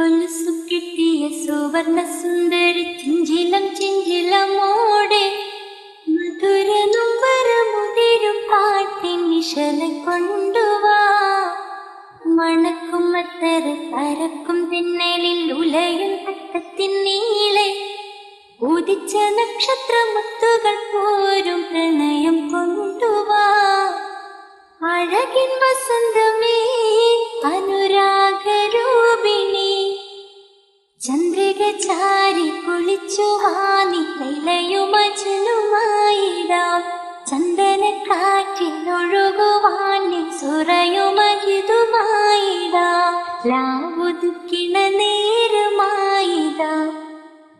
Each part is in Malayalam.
കൊലുസു കിട്ടിയ സുവർണ സുന്ദരി ചിഞ്ചിലം ചിഞ്ചിലമോടെ മധുര നുമ്പരമുതിരും പാട്ടിൻ നിശല കൊണ്ടുവാ. മണക്കും അത്തര പരക്കും തിന്നലിൽ ഉലയും തട്ടത്തിൻ നീളെ. ഉദിച്ച നക്ഷത്രമുത്തുകൾ പോരും പ്രണയം കൊണ്ടുവാ. അഴകിൻ വസന്തമേ ചാരി കുളിച്ചു ലൈലയുമജനുമായിടാം ചന്ദന കാറ്റിലൊഴുകുവാനി സുറയുമഹിതുമായിടാം ലാവുതുക്കിണ നേരമായിടാം.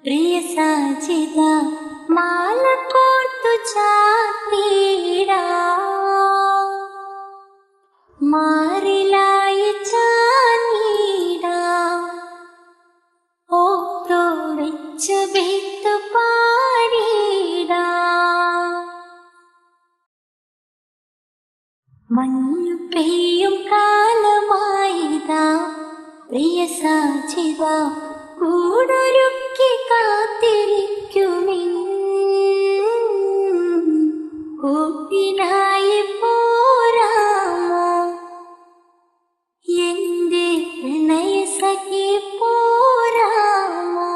പ്രിയ സാചിത മാല കോർത്തു ചാത്തിടാം മഞ്ഞു പെയ്യും കാലമായിതാ. പ്രിയ സാചിത കൂടൊരുക്കി കാത്തിരിക്കുമിൻ. കൂട്ടിനായി പോരാമോ എന്റെ പ്രണയ സഖി പോരാമോ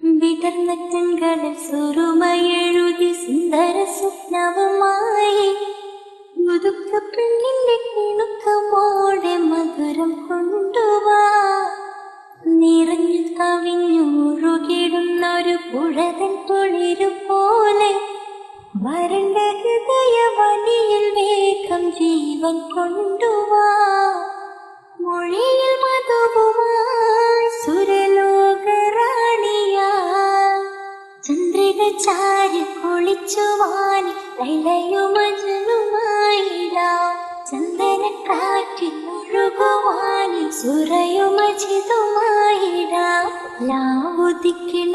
വിടർന്ന കൺകളിൽ സുറുമയെഴുതി സുന്ദര സ്വപ്നവുമായി പൊളിരു പോലെ വരണ്ട ഹൃദയ വേഗം ജീവൻ കൊണ്ടുവാ. മൊഴിയിൽ മധുവുമായി സുരലോകറാണിയാ. ചന്ദ്രിക ചാരി കുളിച്ചു വാനി ലൈലയുമജനുമായിടാം ചന്ദന കാറ്റിൽ ഒഴുകുവാനി സുരയുമജിതുമായിടാം ലാവുദിക്കണ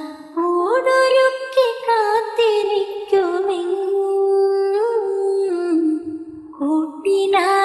കൂട്ടിനായി